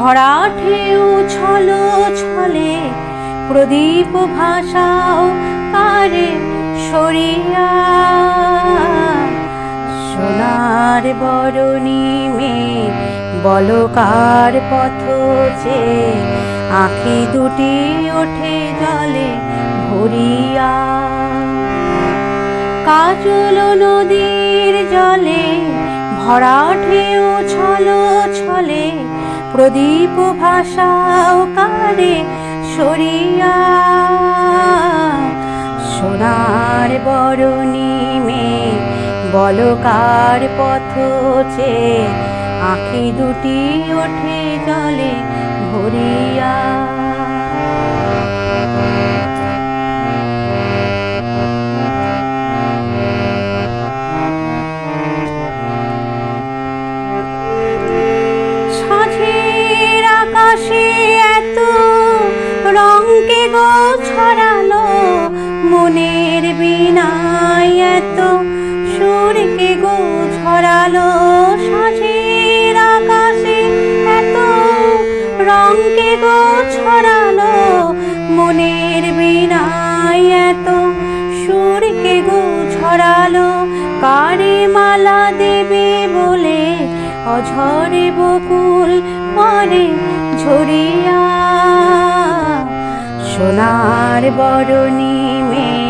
ভরা ঢেউ ছলো ছলে, প্রদীপ ভাষাও কারে সরিয়া। সোনার বরণী মেয়ে বলকার পথ যে, আখি দুটি ওঠে জলে ভরিয়া। কাজল নদীর জলে ভরা ঢেউ ছলো ছলে প্রদীপ ভাষাও কারে সরিয়া সোনার বরণী মেয়ে বলকার পথ চে আখি দুটি ওঠে জলে ভরিয়া মনের বিনায় এত সুরকে গো ছড়ালো সাঁঝের আকাশে, এত রঙকে গো ছড়ালো মনের বিনায় এত সুরকে গো ছড়ালো। কারে মালা দেবে বলে অঝরে বকুল পরে ঝরিয়া? সোনার বরণী মেয়ে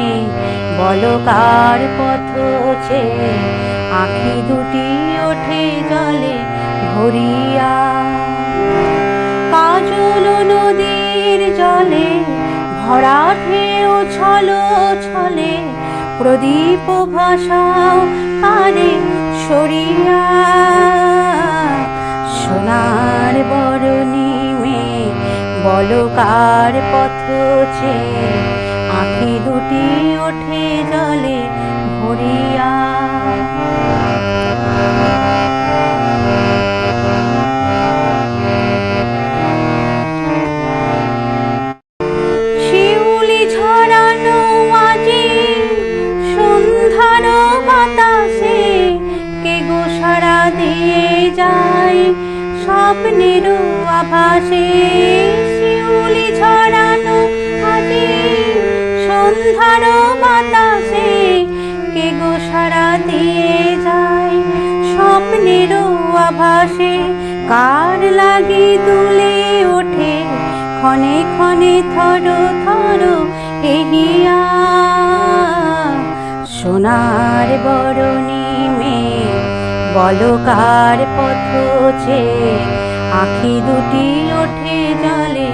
বলকার পথ চে আখি দুটি ওঠে জলে ভরিয়া। কাজল নদীর জলে, ভরা ঢেউ ছলো ছলে, প্রদীপ ভাষাও আরে সরিয়া। সোনার বরণী মেয়ে বলকার পথ চে আখি দুটি ওঠে জলে ভরিয়া। শিউলি ঝরানো আজি সন্ধ্যার বাতাসে কে গো দিয়ে যায় স্বপ্নের আভাসে। শিউলি ঝরানো আজি সন্ধ্যার বাতাসে কে গো সারা দিয়ে যায়? স্বপ্নের আভাসে কার লাগে দুলে ওঠে? ক্ষণে ক্ষণে থর থর এহিয়া সোনার বরণী মেয়ে বলকার পথ চে আখি দুটি ওঠে জলে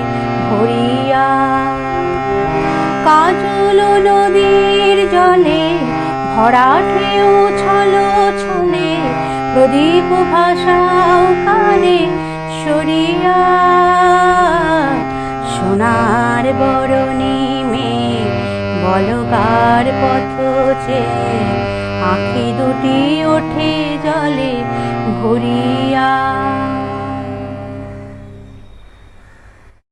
ভরিয়া। জলে ভরা ঢেউ ছলো ছলে প্রদীপ ভাষাও কানে সরিয়া। সোনার বরণী মেয়ে বলকার পথ চে আখি দুটি